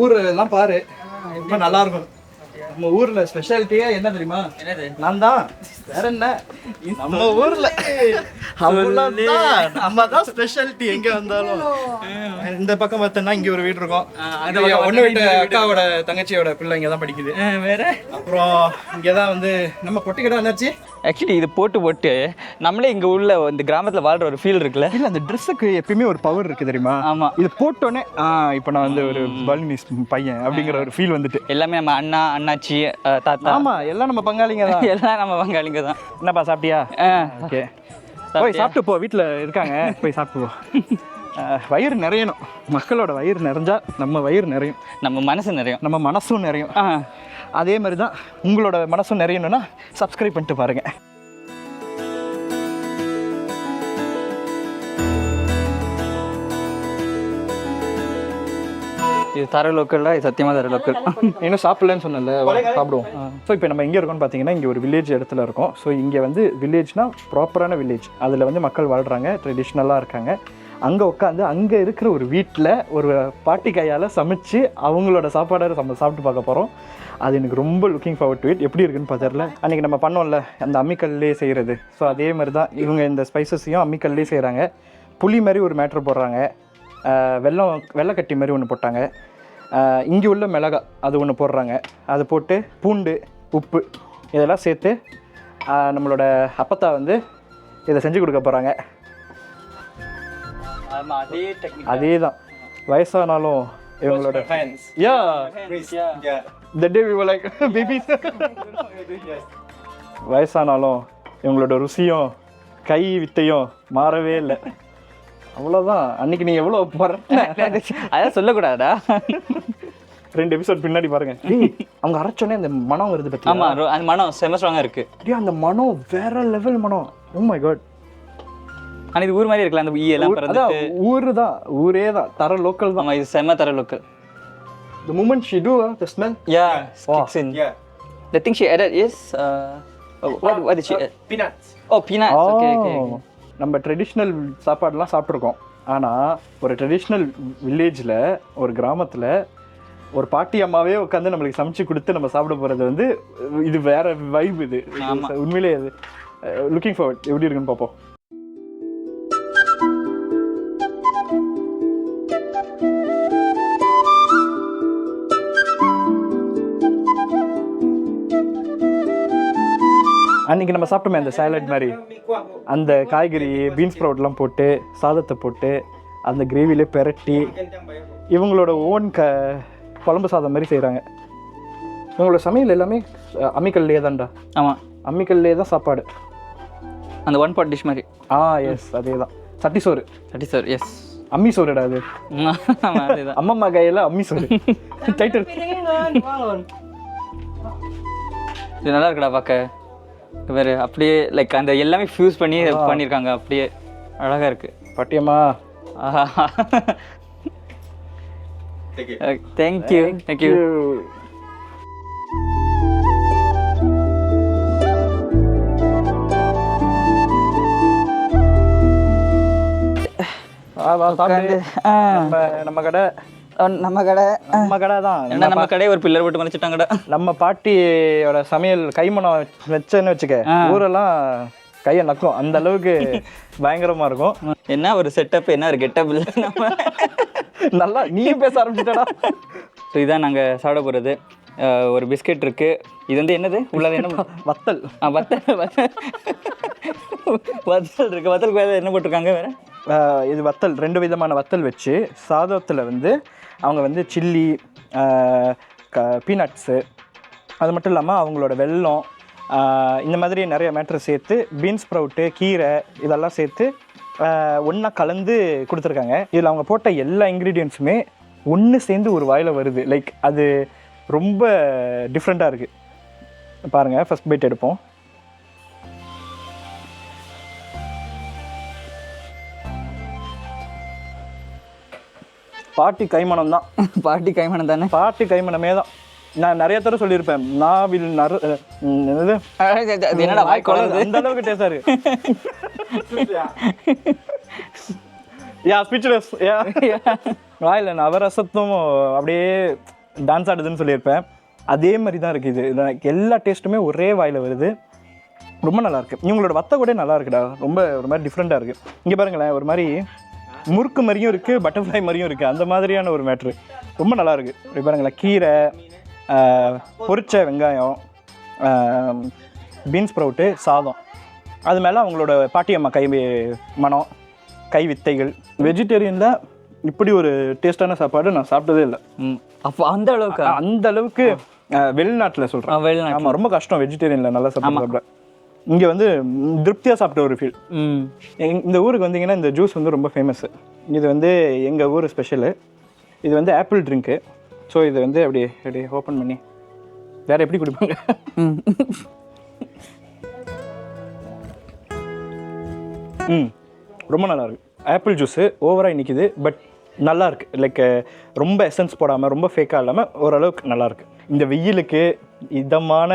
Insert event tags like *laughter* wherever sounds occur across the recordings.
ஊர் எல்லாம் பாரு ரொம்ப நல்லா இருக்கும் நம்ம ஊர்ல ஸ்பெஷாலிட்டியே என்ன தெரியுமா? என்னது? நான் தான் வேற என்ன? நம்ம ஊர்ல. நம்ம தான் ஸ்பெஷாலிட்டி எங்க வந்தாலும். இந்த பக்கம் பார்த்தோம்னா இங்க ஒரு வீடு இருக்கும். அந்த இங்க ஒண்ணு விட்டு அக்காவோட தங்கச்சியோட பிள்ளை இங்க தான் படிக்குது வேற? அப்புறம் இங்கதான் வந்து நம்ம பொட்டிக்கடை என்னாச்சு ஆக்சுவலி இது போட்டு போட்டு நம்மளே இங்க உள்ள இந்த கிராமத்துல வாழ்ற ஒரு ஃபீல் இருக்குல்ல? இல்ல அந்த ட்ரெஸ்ஸுக்கு எப்பயுமே ஒரு பவர் இருக்கு தெரியுமா? ஆமா. இது போட்டோன்னே ஆ இப்போ நான் வந்து ஒரு பலினிஸ் பையன் அப்படிங்கிற ஒரு ஃபீல் வந்துட்டு. எல்லாமே நம்ம அண்ணா அண்ணாச்சி தாத்தா. ஆமா எல்லாம் நம்ம பங்காளிங்க தான். *laughs* எல்லாம் நம்ம பங்காளிங்க தான். என்னப்பா சாப்பிட்டியா? ஆ, ஓகே. போய் சாப்பிட்டு போ வீட்டில் இருக்காங்க. போய் சாப்பிட்டு போ. வயிறு நிறையணும். மக்களோட வயிறு நிறைஞ்சா நம்ம வயிறு நிறையும். நம்ம மனசு நிறையும். நம்ம மனசும் நிறையும். ஆ. அதே மாதிரி தான் உங்களோட மனசும் நிறையணும்னா சப்ஸ்கிரைப் பண்ணிட்டு பாருங்க. இது தர லோக்கல்ல இது சத்தியமா தர லோக்கல் இன்னும் சாப்பிடலன்னு சொன்னல சாப்பிடுவோம். ஸோ இப்போ நம்ம எங்கே இருக்கோம்னு பார்த்தீங்கன்னா இங்கே ஒரு வில்லேஜ் இடத்துல இருக்கோம். ஸோ இங்கே வந்து வில்லேஜ்னா ப்ராப்பரான வில்லேஜ் அதில் வந்து மக்கள் வாழ்கிறாங்க ட்ரெடிஷ்னலாக இருக்காங்க. அங்கே உட்காந்து அங்கே இருக்கிற ஒரு வீட்டில் ஒரு பாட்டி கையால் சமைச்சு அவங்களோட சாப்பாடை நம்ம சாப்பிட்டு பார்க்க போகிறோம் அது எனக்கு ரொம்ப லுக்கிங் ஃபார்வர்ட் டு இட் எப்படி இருக்குன்னு பார்த்தரல அன்றைக்கி நம்ம பண்ணோம்ல அந்த அம்மிக்கல்லே செய்கிறது ஸோ அதே மாதிரி தான் இவங்க இந்த ஸ்பைசஸையும் அம்மிக்கல்லே செய்கிறாங்க புளி மாதிரி ஒரு மேட்ரு போடுறாங்க. வெள்ளம் வெல்லம் வெள்ளைக்கட்டி மாதிரி ஒன்று போட்டாங்க. இங்கே உள்ள மிளகா அது ஒன்று போடுறாங்க. அது போட்டு பூண்டு உப்பு இதெல்லாம் சேர்த்து நம்மளோட அப்பத்தா வந்து இதை செஞ்சு கொடுக்க போகிறாங்க அதே தான். வயசானாலும் இவங்களோட yeah the day we like babies வயசானாலும் இவங்களோட ருசியும் கை வித்தையும் மாறவே இல்லை. அவ்வளோதான் அன்னைக்கு நீ எவ்வளோ அதான் சொல்லக்கூடாதா ரெண்டு எபிசோட் பின்னாடி பாருங்க. அவங்க அரைச்சோன்னே அந்த மனம் வருது பத்தி ஆமா அந்த மனம் செம ஸ்ட்ராங்கா இருக்கு. அந்த மனம் வேற லெவல் மனம். ஓ மை காட் ஆனா இது ஊர் மாதிரி இருக்குல்ல அந்த ஈ எல்லாம் பிறந்துட்டு. ஊரு தான் ஊரே தான் தர லோக்கல் தான். இது செம தர local the moment she do uh, the smell? Yeah kicks in. Yeah. the thing she added is uh, oh, what what did she add? Peanuts. oh peanuts. Okay okay okay. Oh. நம்ம traditional சாப்பாடுலாம் சாப்பிட்ருக்கோம் ஆனால் ஒரு traditional வில்லேஜில் ஒரு கிராமத்தில் ஒரு பாட்டி அம்மாவே உட்காந்து நம்மளுக்கு சமைச்சு கொடுத்து நம்ம சாப்பிட போகிறது வந்து இது வேற வைப் இது. உண்மையிலே லுக்கிங் ஃபார்வர்ட் எப்படி இருக்குன்னு பார்ப்போம். அன்னைக்கு நம்ம சாப்பிட்டோமே அந்த சாலட் மாதிரி. அந்த காய்கறி பீன்ஸ் ஸ்ப்ரவுட்லாம் போட்டு சாதத்தை போட்டு அந்த கிரேவிலே பெரட்டி இவங்களோட ஓன் க குழம்பு சாதம் மாதிரி செய்கிறாங்க இவங்களோட சமையல் எல்லாமே அம்மிக்கல்லே தான்டா. ஆமா. அம்மிக்கல்லே தான் சாப்பாடு. அந்த ஒன் பாட் டிஷ் மாதிரி. ஆ எஸ் அதே தான். சட்டி சோறு. சட்டி சார் எஸ் அம்மி சோறுடா அது. அம்மம்மா கையில் அம்மி சோறு. *laughs* டைட்டில் இது நல்லா இருக்குடா பார்க்க பாரு அப்படியே லைக் அந்த எல்லாமே ஃபியூஸ் பண்ணி பண்ணியிருக்காங்க அப்படியே அழகா இருக்கு. பட்டியம்மா. தேங்க்யூ தேங்க்யூ நம்ம கடை. நம்ம கடை. நம்ம கடை தான். என்ன நம்ம கடை ஒரு பில்லர் போட்டு மறைச்சிட்டாங்கடா நம்ம பாட்டியோட சமையல் கைமணம் வச்சேன்னு வச்சுக்க ஊரெல்லாம் கையை நக்கும். அந்த அளவுக்கு பயங்கரமா இருக்கும். என்ன ஒரு செட்டப் என்ன ஒரு கெட்டப் இல்லை நம்ம? நல்லா நீயும் பேச ஆரம்பிச்சிட்டடா. ஸோ இதான் நாங்கள் சாப்பிட போகிறது ஒரு பிஸ்கெட் இருக்கு. இது வந்து என்னது? உள்ளது என்ன *laughs* வத்தல். ஆ வத்தல் வத்தல். வத்தல் இருக்கு. வத்தல் என்ன போட்டிருக்காங்க வேற? இது வத்தல் ரெண்டு விதமான வத்தல் வச்சு சாதத்தில் வந்து அவங்க வந்து சில்லி க பீனட்ஸு அது மட்டும் இல்லாமல் அவங்களோட வெல்லம் இந்த மாதிரி நிறைய மேட்ரு சேர்த்து பீன்ஸ் ப்ரவுட்டு கீரை இதெல்லாம் சேர்த்து ஒன்றா கலந்து கொடுத்துருக்காங்க. இதில் அவங்க போட்ட எல்லா இன்க்ரீடியன்ஸுமே ஒன்று சேர்ந்து ஒரு வாயில் வருது. லைக் அது ரொம்ப டிஃப்ரெண்ட்டாக இருக்குது பாருங்கள் ஃபஸ்ட் பைட் எடுப்போம். பாட்டி கைமணம் தான் *laughs* பாட்டி கைமணம் தானே? பாட்டி கைமணமே தான் நான் நிறைய தடவை சொல்லியிருப்பேன் நாவில் நறு அஹ், ம், என்னது? என்னடா வாய் குழந்தை அந்த அளவுக்கு டேஸ்டா இருக்கு. Yeah speechless yeah. வாயில் நவரசத்தும் அப்படியே டான்ஸ் ஆடுதுன்னு சொல்லியிருப்பேன். அதே மாதிரி தான் இருக்குது இது எனக்கு எல்லா டேஸ்ட்டுமே ஒரே வாயில் வருது. ரொம்ப நல்லா இருக்கு. இவங்களோட வத்த கூட நல்லா இருக்குடா. ரொம்ப ஒரு மாதிரி டிஃப்ரெண்ட்டாக இருக்குது இங்கே பாருங்களேன் ஒரு மாதிரி முறுக்கு மாதிரியும் இருக்குது பட்டர்ஃப்ளை மாதிரியும் இருக்குது அந்த மாதிரியான ஒரு மேட்ரு ரொம்ப நல்லா இருக்கு. இப்படி பாருங்களேன். கீரை பொரிச்ச வெங்காயம் பீன்ஸ் ப்ரௌட்டு சாதம். அது மேலே அவங்களோட பாட்டியம்மா கை மனம் கை வித்தைகள். வெஜிடேரியனில் இப்படி ஒரு டேஸ்டான சாப்பாடு நான் சாப்பிட்டதே இல்லை. அப்போ அந்த அளவுக்கு? அந்த அளவுக்கு வெளிநாட்டில் சொல்கிறேன் வெளிநாட்டு ஆமாம் ரொம்ப கஷ்டம் வெஜிடேரியனில் நல்லா சாப்பிட இங்கே வந்து ம், திருப்தியா சாப்பிட்ட ஒரு ஃபீல் ம். இந்த ஊருக்கு வந்தீங்கன்னா இந்த ஜூஸ் வந்து ரொம்ப ஃபேமஸ் இது வந்து எங்கள் ஊர் ஸ்பெஷலு இது வந்து ஆப்பிள் ட்ரிங்க்கு ஸோ இது வந்து அப்படி அப்படி ஓப்பன் பண்ணி வேற எப்படி குடிப்பாங்க? ம். ரொம்ப நல்லா இருக்கு. ஆப்பிள் ஜூஸு ஓவராக நிற்கிது பட் நல்லா இருக்கு. லைக் ரொம்ப எசன்ஸ் போடாமல் ரொம்ப ஃபேக்காக இல்லாமல் ஓரளவுக்கு நல்லா இருக்கு. இந்த வெயிலுக்கு இதமான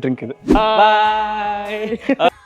ட்ரிங்க் இது. பாய் *laughs*